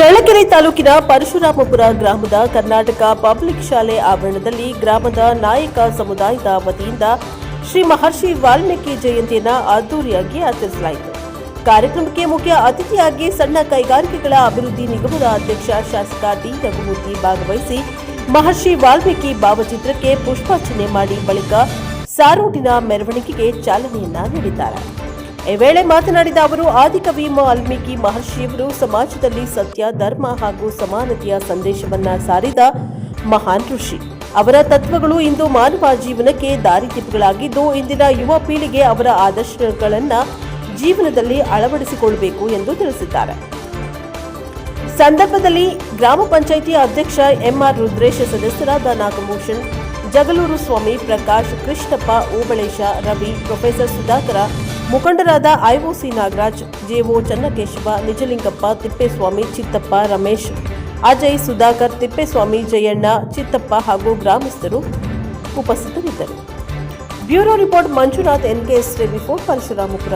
ಚಳ್ಳಕೆರೆ ತಾಲೂಕಿನ ಪರಶುರಾಮಪುರ ಗ್ರಾಮದ ಕರ್ನಾಟಕ ಪಬ್ಲಿಕ್ ಶಾಲೆ ಆವರಣದಲ್ಲಿ ಗ್ರಾಮದ ನಾಯಕ ಸಮುದಾಯದ ವತಿಯಿಂದ ಶ್ರೀ ಮಹರ್ಷಿ ವಾಲ್ಮೀಕಿ ಜಯಂತಿಯನ್ನು ಅದ್ದೂರಿಯಾಗಿ ಆಚರಿಸಲಾಯಿತು. ಕಾರ್ಯಕ್ರಮಕ್ಕೆ ಮುಖ್ಯ ಅತಿಥಿಯಾಗಿ ಸಣ್ಣ ಕೈಗಾರಿಕೆಗಳ ಅಭಿವೃದ್ಧಿ ನಿಗಮದ ಅಧ್ಯಕ್ಷ ಶಾಸಕ ಡಿ. ರಘುಮೂರ್ತಿ ಭಾಗವಹಿಸಿ ಮಹರ್ಷಿ ವಾಲ್ಮೀಕಿ ಭಾವಚಿತ್ರಕ್ಕೆ ಪುಷ್ಪಾರ್ಚನೆ ಮಾಡಿ ಬಳಿಕ ಸಾರೋಟಿನ ಮೆರವಣಿಗೆಗೆ ಚಾಲನೆಯನ್ನ ನೀಡಿದ್ದಾರೆ. ಈ ವೇಳೆ ಮಾತನಾಡಿದ ಅವರು ಆದಿಕವಿ ವಾಲ್ಮೀಕಿ ಮಹರ್ಷಿಯವರು ಸಮಾಜದಲ್ಲಿ ಸತ್ಯ, ಧರ್ಮ ಹಾಗೂ ಸಮಾನತೆಯ ಸಂದೇಶವನ್ನ ಸಾರಿದ ಮಹಾನ್ ಋಷಿ. ಅವರ ತತ್ವಗಳು ಇಂದು ಮಾನವ ಜೀವನಕ್ಕೆ ದಾರಿದೀಪಗಳಾಗಿದ್ದು ಇಂದಿನ ಯುವ ಪೀಳಿಗೆ ಅವರ ಆದರ್ಶಗಳನ್ನು ಜೀವನದಲ್ಲಿ ಅಳವಡಿಸಿಕೊಳ್ಳಬೇಕು ಎಂದು ತಿಳಿಸಿದ್ದಾರೆ. ಸಂದರ್ಭದಲ್ಲಿ ಗ್ರಾಮ ಪಂಚಾಯಿತಿ ಅಧ್ಯಕ್ಷ ಎಂಆರ್ ರುದ್ರೇಶ, ಸದಸ್ಯರಾದ ನಾಗಭೂಷಣ್ ಜಗಲೂರು ಸ್ವಾಮಿ ಪ್ರಕಾಶ್, ಕೃಷ್ಣಪ್ಪ, ಓಬಳೇಶ, ರವಿ, ಪ್ರೊಫೆಸರ್ ಸುಧಾಕರ ಮುಖಂಡರಾದ ಐಒಸಿ ನಾಗರಾಜ್, ಜೆಒ ಚನ್ನಕೇಶವ, ನಿಜಲಿಂಗಪ್ಪ, ತಿಪ್ಪೇಸ್ವಾಮಿ, ಚಿತ್ತಪ್ಪ ರಮೇಶ್, ಅಜಯ್ ಸುಧಾಕರ್, ತಿಪ್ಪೇಸ್ವಾಮಿ, ಜಯಣ್ಣ, ಚಿತ್ತಪ್ಪ ಹಾಗೂ ಗ್ರಾಮಸ್ಥರು ಉಪಸ್ಥಿತರಿದ್ದರು. Bureau report Manjunath NKS report for Parashuramapura.